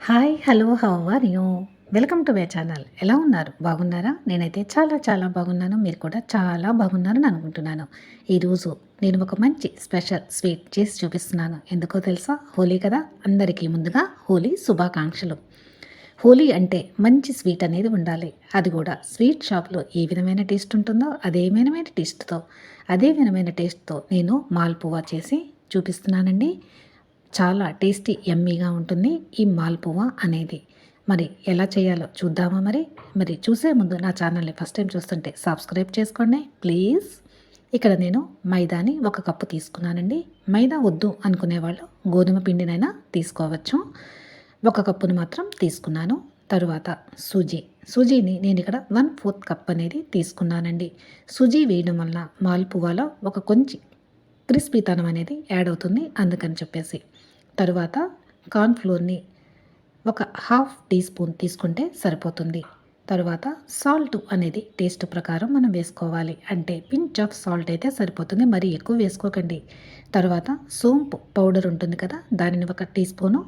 Hi hello how are you? Welcome to my channel. ఎలా ఉన్నారు? బాగున్నారా? నేనైతే చాలా చాలా బాగున్నాను. మీరు కూడా చాలా బాగున్నారని అనుకుంటున్నాను. ఈరోజు నేను ఒక మంచి స్పెషల్ స్వీట్ చేసి చూపిస్తున్నాను. ఎందుకో తెలుసా? హోలీ కదా? అందరికీ ముందుగా హోలీ శుభాకాంక్షలు. హోలీ అంటే మంచి స్వీట్ అనేది ఉండాలి. అది కూడా స్వీట్ షాప్లో ఏ విధమైన టేస్ట్ ఉంటుందో అదే విధమైన టేస్ట్తో. అదే విధమైన టేస్ట్తో నేను మాల్పువా చేసి చూపిస్తున్నానండి. చాలా టేస్టీ ఎమ్మీగా ఉంటుంది ఈ మాల్పువా అనేది. మరి ఎలా చేయాలో చూద్దామా మరి? మరి చూసే ముందు నా ఛానల్ని ఫస్ట్ టైం చూస్తుంటే సబ్స్క్రైబ్ చేసుకోండి ప్లీజ్. ఇక్కడ నేను మైదాని ఒక కప్పు తీసుకున్నానండి. మైదా వద్దు అనుకునే వాళ్ళు గోధుమ పిండినైనా తీసుకోవచ్చు. ఒక కప్పును మాత్రం తీసుకున్నాను. తరువాత సూజీ. సూజీని నేను ఇక్కడ వన్ ఫోర్త్ కప్ అనేది తీసుకున్నానండి. సూజీ వేయడం వల్ల మాల్పువాలో ఒక కొంచెం క్రిస్పీతనం అనేది యాడ్ అవుతుంది అందుకని చెప్పేసి. తరువాత కార్న్ఫ్లోర్ని ఒక హాఫ్ టీ స్పూన్ తీసుకుంటే సరిపోతుంది. తరువాత సాల్ట్ అనేది టేస్ట్ ప్రకారం మనం వేసుకోవాలి. అంటే పించ్ ఆఫ్ సాల్ట్ అయితే సరిపోతుంది మరీ ఎక్కువ వేసుకోకండి. తర్వాత సోంపు పౌడర్ ఉంటుంది కదా దానిని ఒక టీ స్పూను.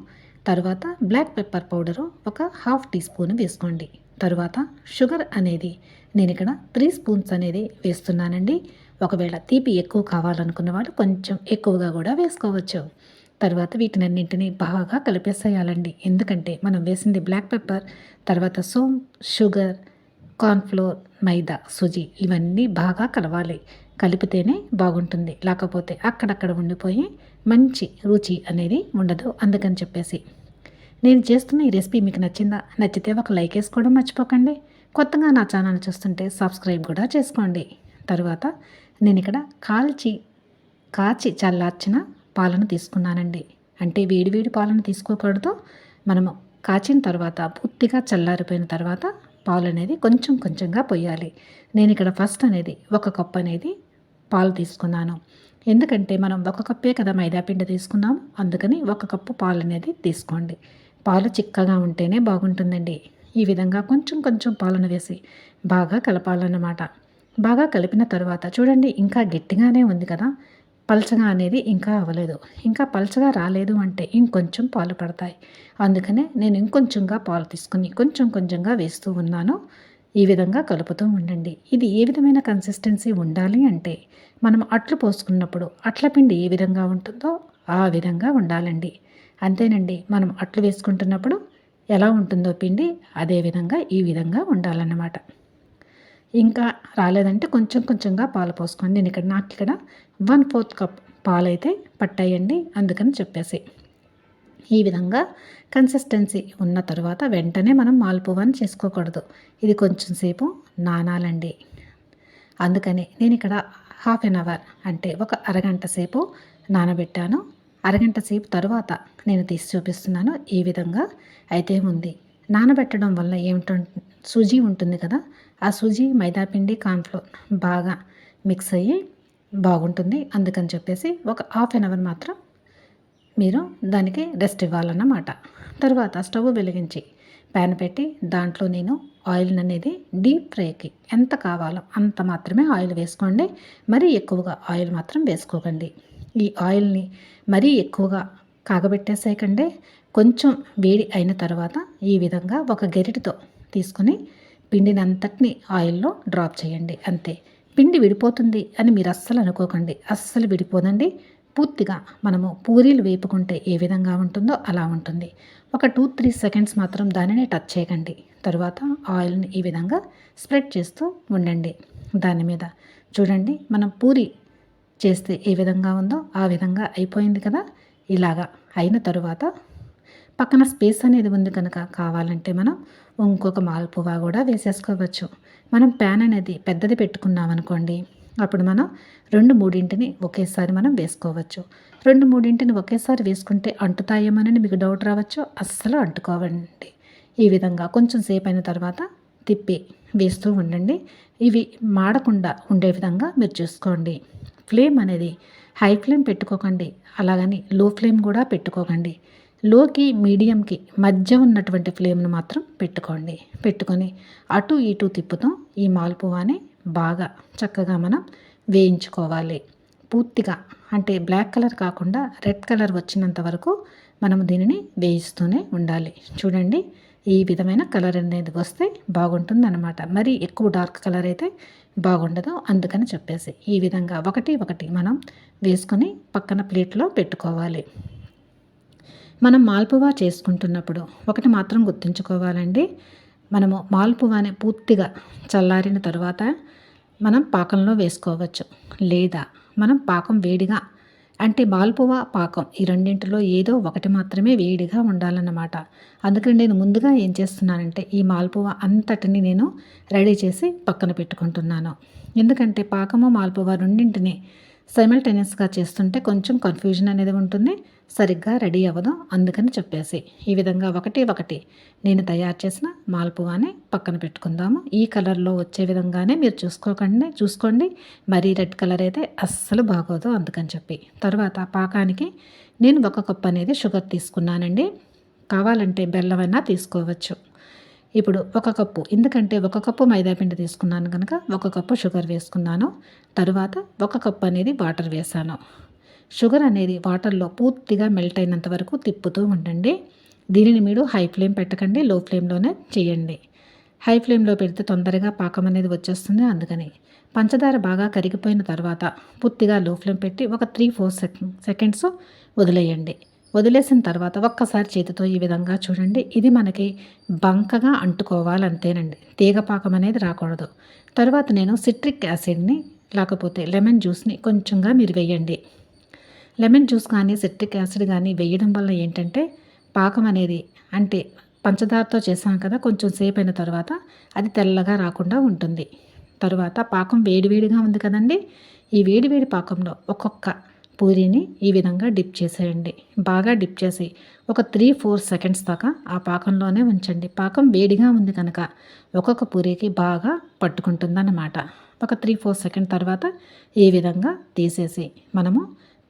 తర్వాత బ్లాక్ పెప్పర్ పౌడరు ఒక హాఫ్ టీ స్పూన్ వేసుకోండి. తరువాత షుగర్ అనేది నేను ఇక్కడ త్రీ స్పూన్స్ అనేది వేస్తున్నానండి. ఒకవేళ తీపి ఎక్కువ కావాలనుకున్న వాళ్ళు కొంచెం ఎక్కువగా కూడా వేసుకోవచ్చు. తర్వాత వీటినన్నింటినీ బాగా కలిపేసేయాలండి. ఎందుకంటే మనం వేసింది బ్లాక్ పెప్పర్ తర్వాత సోమ్ షుగర్ కార్న్ఫ్లోర్ మైదా సుజీ ఇవన్నీ బాగా కలవాలి. కలిపితేనే బాగుంటుంది. లేకపోతే అక్కడక్కడ ఉండిపోయి మంచి రుచి అనేది ఉండదు అందుకని చెప్పేసి. నేను చేస్తున్న ఈ రెసిపీ మీకు నచ్చిందా? నచ్చితే ఒక లైక్ వేసుకోవడం మర్చిపోకండి. కొత్తగా నా ఛానల్ చూస్తుంటే సబ్స్క్రైబ్ కూడా చేసుకోండి. తర్వాత నేను ఇక్కడ కాల్చి కాచి చల్లార్చిన పాలను తీసుకున్నానండి. అంటే వేడివేడి పాలను తీసుకోకూడదు. మనము కాచిన తర్వాత పూర్తిగా చల్లారిపోయిన తర్వాత పాలు అనేది కొంచెం కొంచెంగా పోయాలి నేను ఇక్కడ ఫస్ట్ అనేది ఒక కప్ అనేది పాలు తీసుకున్నాను. ఎందుకంటే మనం ఒక కప్పే కదా మైదాపిండి తీసుకున్నాం అందుకని ఒక కప్పు పాలు అనేది తీసుకోండి. పాలు చిక్కగా ఉంటేనే బాగుంటుందండి. ఈ విధంగా కొంచెం కొంచెం పాలను వేసి బాగా కలపాలన్నమాట. బాగా కలిపిన తర్వాత చూడండి ఇంకా గట్టిగానే ఉంది కదా. పలచగా అనేది ఇంకా అవ్వలేదు. ఇంకా పలచగా రాలేదు అంటే ఇంకొంచెం పాలు పడతాయి. అందుకనే నేను ఇంకొంచెంగా పాలు తీసుకుని కొంచెం కొంచెంగా వేస్తూ ఉన్నాను. ఈ విధంగా కలుపుతూ ఉండండి. ఇది ఏ విధమైన కన్సిస్టెన్సీ ఉండాలి అంటే మనం అట్లు పోసుకున్నప్పుడు అట్ల పిండి ఏ విధంగా ఉంటుందో ఆ విధంగా ఉండాలండి. అంతేనండి మనం అట్లు వేసుకుంటున్నప్పుడు ఎలా ఉంటుందో పిండి అదే విధంగా ఈ విధంగా ఉండాలన్నమాట. ఇంకా రాలేదంటే కొంచెం కొంచెంగా పాలు పోసుకోండి. నేను ఇక్కడ నాకు ఇక్కడ వన్ ఫోర్త్ కప్ పాలు అయితే పట్టాయండి అందుకని చెప్పేసి. ఈ విధంగా కన్సిస్టెన్సీ ఉన్న తర్వాత వెంటనే మనం మాల్పువాన్ని చేసుకోకూడదు. ఇది కొంచెం సేపు నానాలండి. అందుకని నేను ఇక్కడ హాఫ్ అన్ అవర్ అంటే ఒక అరగంట సేపు నానబెట్టాను. అరగంట సేపు తర్వాత నేను తీసి చూపిస్తున్నాను. ఈ విధంగా అయితే ఉంది. నానబెట్టడం వల్ల ఏమిటో సూజీ ఉంటుంది కదా ఆ సూజీ మైదాపిండి కార్న్ఫ్లోర్ బాగా మిక్స్ అయ్యి బాగుంటుంది. అందుకని చెప్పేసి ఒక హాఫ్ అన్ అవర్ మాత్రం మీరు దానికి రెస్ట్ ఇవ్వాలన్నమాట. తర్వాత స్టవ్ వెలిగించి ప్యాన్ పెట్టి దాంట్లో నేను ఆయిల్ అనేది డీప్ ఫ్రైకి ఎంత కావాలో అంత మాత్రమే ఆయిల్ వేసుకోండి. మరీ ఎక్కువగా ఆయిల్ మాత్రం వేసుకోకండి. ఈ ఆయిల్ని మరీ ఎక్కువగా కాగబెట్టేసేయకండి. కొంచెం వేడి అయిన తర్వాత ఈ విధంగా ఒక గెరిటితో తీసుకుని పిండిని అంతటిని ఆయిల్లో డ్రాప్ చేయండి అంతే. పిండి విడిపోతుంది అని మీరు అస్సలు అనుకోకండి. అస్సలు విడిపోదండి. పూర్తిగా మనము పూరీలు వేపుకుంటే ఏ విధంగా ఉంటుందో అలా ఉంటుంది. ఒక టూ త్రీ సెకండ్స్ మాత్రం దానిని టచ్ చేయకండి. తర్వాత ఆయిల్ని ఈ విధంగా స్ప్రెడ్ చేస్తూ ఉండండి. దాని మీద చూడండి మనం పూరి చేస్తే ఏ విధంగా ఉందో ఆ విధంగా అయిపోయింది కదా? ఇలాగా అయిన తరువాత పక్కన స్పేస్ అనేది ఉంది కనుక కావాలంటే మనం ఇంకొక మాల్పువా కూడా వేసేసుకోవచ్చు. మనం ప్యాన్ అనేది పెద్దది పెట్టుకున్నాం అనుకోండి అప్పుడు మనం రెండు మూడింటిని ఒకేసారి మనం వేసుకోవచ్చు. రెండు మూడింటిని ఒకేసారి వేసుకుంటే అంటుతాయేమోనని మీకు డౌట్ రావచ్చు అస్సలు అంటుకోవండి. ఈ విధంగా కొంచెం సేపు అయిన తర్వాత తిప్పి వేస్తూ ఉండండి. ఇవి మాడకుండా ఉండే విధంగా మీరు చూసుకోండి. ఫ్లేమ్ అనేది హై ఫ్లేమ్ పెట్టుకోకండి. అలాగని లో ఫ్లేమ్ కూడా పెట్టుకోకండి. లోకి మీడియంకి మధ్య ఉన్నటువంటి ఫ్లేమ్ను మాత్రం పెట్టుకోండి. పెట్టుకొని అటు ఇటు తిప్పుతూ. ఈ మాల్పువాని బాగా చక్కగా మనం వేయించుకోవాలి. పూర్తిగా అంటే బ్లాక్ కలర్ కాకుండా రెడ్ కలర్ వచ్చినంత వరకు మనము దీనిని వేయిస్తూనే ఉండాలి. చూడండి ఈ విధమైన కలర్ అనేది వస్తే బాగుంటుంది అనమాట మరి ఎక్కువ డార్క్ కలర్ అయితే బాగుండదు. అందుకని చెప్పేసి ఈ విధంగా ఒకటి ఒకటి మనం వేసుకొని పక్కన ప్లేట్లో పెట్టుకోవాలి. మనం మాల్పువా చేసుకుంటున్నప్పుడు ఒకటి మాత్రం గుర్తుంచుకోవాలండి. మనము మాల్పువాని పూర్తిగా చల్లారిన తర్వాత మనం పాకంలో వేసుకోవచ్చు. లేదా మనం పాకం వేడిగా అంటే మాల్పువ పాకం ఈ రెండింటిలో ఏదో ఒకటి మాత్రమే వేడిగా ఉండాలన్నమాట. అందుకని నేను ముందుగా ఏం చేస్తున్నానంటే ఈ మాల్పువ అంతటిని నేను రెడీ చేసి పక్కన పెట్టుకుంటున్నాను. ఎందుకంటే పాకము మాల్పువ రెండింటిని సైమల్టేనియస్గా చేస్తుంటే కొంచెం కన్ఫ్యూజన్ అనేది ఉంటుంది. సరిగ్గా రెడీ అవ్వదు. అందుకని చెప్పేసి ఈ విధంగా ఒకటి ఒకటి నేను తయారు చేసిన మాల్పువాని పక్కన పెట్టుకుందాము. ఈ కలర్లో వచ్చే విధంగానే మీరు చూసుకోకండి చూసుకోండి. మరీ రెడ్ కలర్ అయితే అస్సలు బాగోదు అందుకని చెప్పి. తర్వాత పాకానికి నేను ఒక కప్ అనేది షుగర్ తీసుకున్నానండి. కావాలంటే బెల్లమైనా తీసుకోవచ్చు. ఇప్పుడు ఒక కప్పు ఎందుకంటే ఒక కప్పు మైదాపిండి తీసుకున్నాను కనుక ఒక కప్పు షుగర్ వేసుకున్నాను. తరువాత ఒక కప్పు అనేది వాటర్ వేసాను. షుగర్ అనేది వాటర్లో పూర్తిగా మెల్ట్ అయినంత వరకు తిప్పుతూ ఉండండి. దీనిని మీరు హై ఫ్లేమ్ పెట్టకండి లో ఫ్లేమ్లోనే చేయండి. హై ఫ్లేమ్లో పెడితే తొందరగా పాకం అనేది వచ్చేస్తుంది. అందుకని పంచదార బాగా కరిగిపోయిన తర్వాత పూర్తిగా లో ఫ్లేమ్ పెట్టి ఒక త్రీ ఫోర్ సెకండ్స్ వదిలేయండి. వదిలేసిన తర్వాత ఒక్కసారి చేతితో ఈ విధంగా చూడండి. ఇది మనకి బంకగా అంటుకోవాలంతేనండి. తీగపాకం అనేది రాకూడదు. తర్వాత నేను సిట్రిక్ యాసిడ్ని లేకపోతే లెమన్ జ్యూస్ని కొంచెంగా మీరు వేయండి లెమన్ జ్యూస్ కానీ సిట్రిక్ యాసిడ్ కానీ వేయడం వల్ల ఏంటంటే పాకం అనేది అంటే పంచదారతో చేసాం కదా కొంచెం సేపు అయిన తర్వాత అది తెల్లగా రాకుండా ఉంటుంది. తర్వాత పాకం వేడివేడిగా ఉంది కదండి. ఈ వేడివేడి పాకంలో ఒక్కొక్క పూరీని ఈ విధంగా డిప్ చేసేయండి. బాగా డిప్ చేసి ఒక త్రీ ఫోర్ సెకండ్స్ దాకా ఆ పాకంలోనే ఉంచండి. పాకం వేడిగా ఉంది కనుక ఒక్కొక్క పూరీకి బాగా పట్టుకుంటుందన్నమాట. ఒక త్రీ ఫోర్ సెకండ్ తర్వాత ఈ విధంగా తీసేసి మనము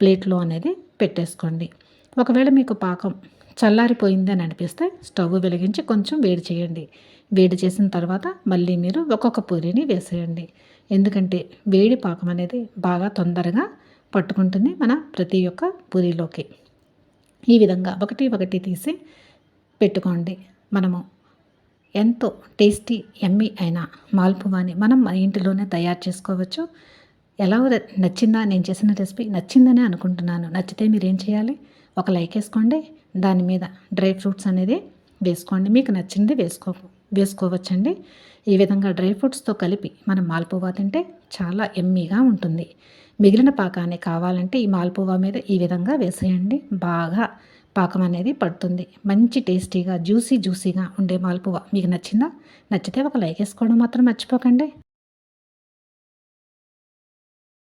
ప్లేట్లో అనేది పెట్టేసుకోండి. ఒకవేళ మీకు పాకం చల్లారిపోయింది అని అనిపిస్తే స్టవ్ వెలిగించి కొంచెం వేడి చేయండి. వేడి చేసిన తర్వాత మళ్ళీ మీరు ఒక్కొక్క పూరీని వేసేయండి. ఎందుకంటే వేడి పాకం అనేది బాగా తొందరగా పట్టుకుంటుంది మన ప్రతి ఒక్క పూరిలోకి. ఈ విధంగా ఒకటి ఒకటి తీసి పెట్టుకోండి. మనము ఎంతో టేస్టీ ఎమ్మి అయిన మాల్పువాని మనం మన ఇంటిలోనే తయారు చేసుకోవచ్చు. ఎలా నచ్చిందా నేను చేసిన రెసిపీ నచ్చిందనే అనుకుంటున్నాను. నచ్చితే మీరు ఏం చేయాలి? ఒక లైక్ వేసుకోండి. దాని మీద డ్రై ఫ్రూట్స్ అనేది వేసుకోండి. మీకు నచ్చింది వేసుకో వేసుకోవచ్చండి. ఈ విధంగా డ్రై ఫ్రూట్స్తో కలిపి మనం మాల్పువా తింటే చాలా ఎమ్మీగా ఉంటుంది. మిగిలిన పాకాన్ని కావాలంటే ఈ మాల్పువా మీద ఈ విధంగా వేసేయండి. బాగా పాకం అనేది పడుతుంది. మంచి టేస్టీగా జ్యూసీ జ్యూసీగా ఉండే మాల్పువా మీకు నచ్చిందా? నచ్చితే ఒక లైక్ వేసుకోవడం మాత్రం మర్చిపోకండి.